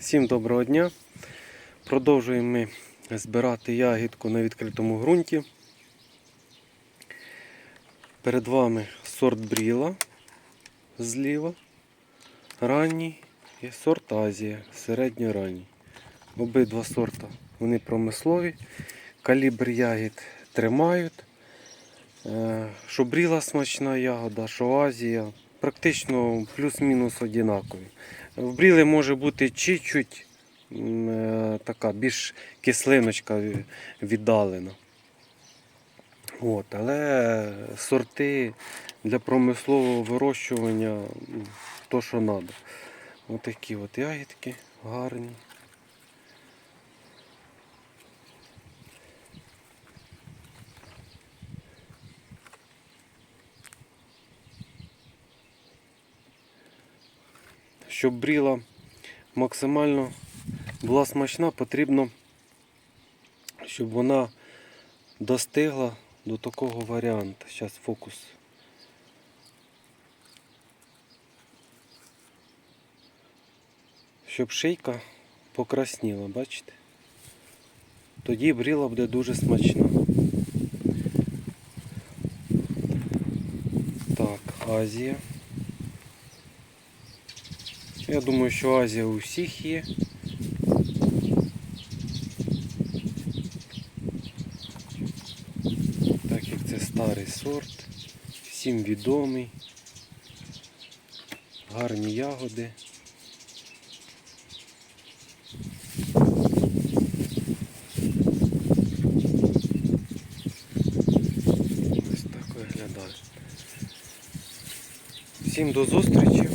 Всім доброго дня. Продовжуємо ми збирати ягідку на відкритому ґрунті. Перед вами сорт бріла зліва, ранній і сорт Азія, середньоранній. Обидва сорта вони промислові, калібр ягід тримають. Е, Що бріла смачна ягода, що Азія, практично плюс-мінус однакові. В бріли може бути чуть-чуть е, така більш кислиночка віддалена. От, але сорти для промислового вирощування то, що треба. Отакі от ягідки гарні. Щоб бріла максимально була смачна, потрібно, щоб вона достигла до такого варіанту. Зараз фокус. Щоб шийка покрасніла, бачите? Тоді бріла буде дуже смачна. Так, Азія. Я думаю, що Азія у всіх є. Так як це старий сорт, всім відомий, гарні ягоди. Ось так виглядає. Всім до зустрічі.